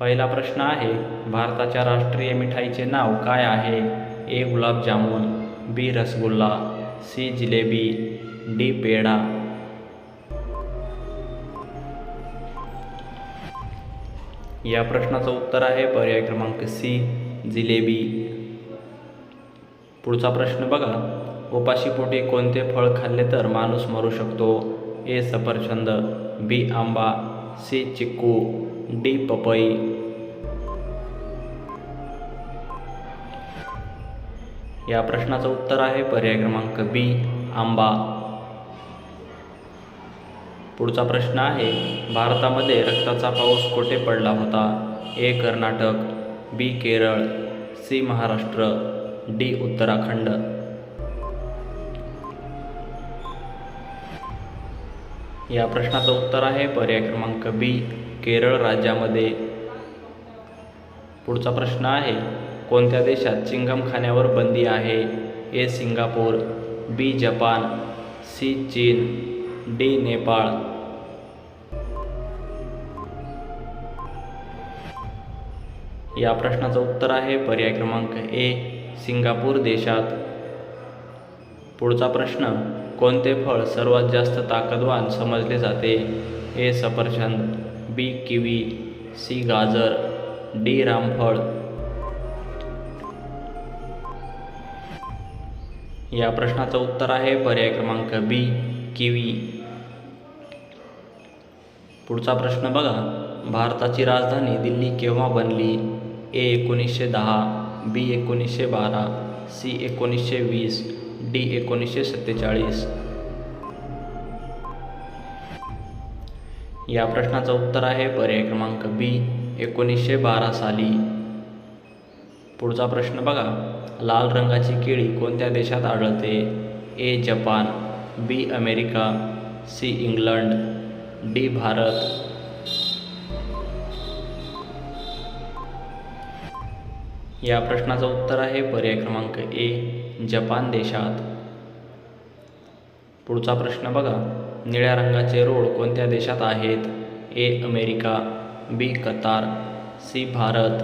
पहिला प्रश्न आहे भारताच्या राष्ट्रीय मिठाईचे नाव काय आहे? A. Gulab jamun B. Rasgulla C. Jalebi D. Peda. या प्रश्नाचं उत्तर आहे पर्याय क्रमांक सी जिलेबी. पुढचा प्रश्न बघा. उपाशीपोटी कोणते फळ खाल्ले तर माणूस मरू शकतो? ए. सफरचंद बी. आंबा सी चिक्कू डी पपई या प्रश्नाचं उत्तर आहे पर्याय क्रमांक बी आंबा. पुढचा प्रश्न आहे भारतामध्ये रक्ताचा पाऊस कोठे पडला होता? A Karnataka B Kerala C Maharashtra D Uttarakhand. या प्रश्नाचं उत्तर आहे. पर्याय क्रमांक बी केरळ राज्यामध्ये. पुढचा प्रश्न आहे कोणत्या देशात चिंगम खाण्यावर बंदी आहे? A Singapore B Japan C चीन डी नेपाळ. या प्रश्नाचं उत्तर आहे पर्याय क्रमांक ए सिंगापूर देशात. पुढचा प्रश्न कोणते फळ सर्वात जास्त ताकदवान समजले जाते? ए सफरचंद बी किवी सी गाजर डी रामफळ. या प्रश्नाचं उत्तर आहे पर्याय क्रमांक बी किवी. पुढचा प्रश्न बघा. भारताची राजधानी दिल्ली केव्हा बनली? ए एकोणीसशे दहा बी एकोणीसशे बारा सी एकोणीसशे वीस. डी एकोणीसशे सत्तेचाळीस. या प्रश्नाचं उत्तर आहे पर्याय क्रमांक बी एकोणीसशे बारा साली. पुढचा प्रश्न बघा. लाल रंगाची केळी कोणत्या देशात आढळते? A Japan B America C England D Bharat. या प्रश्नाचं उत्तर आहे पर्याय क्रमांक ए जपान देशात. पुढचा प्रश्न बघा. निळ्या रंगाचे रोड कोणत्या देशात आहेत? A America B Qatar C Bharat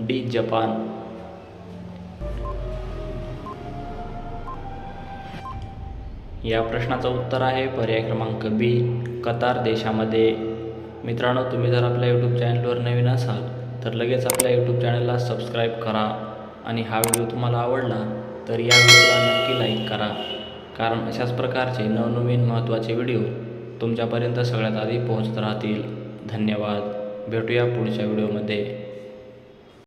D Japan. या प्रश्नाचं उत्तर आहे पर्याय क्रमांक बी कतार देशामध्ये. मित्रांनो तुम्ही जर आपल्या यूट्यूब चॅनलवर नवीन असाल तर लगेच आपल्या यूट्यूब चॅनलला सबस्क्राईब करा. आणि हा व्हिडिओ तुम्हाला आवडला तर या व्हिडिओला नक्की लाईक करा. कारण अशाच प्रकारचे नवनवीन महत्त्वाचे व्हिडिओ तुमच्यापर्यंत सगळ्यात आधी पोहोचत राहतील. धन्यवाद. भेटूया पुढच्या व्हिडिओमध्ये.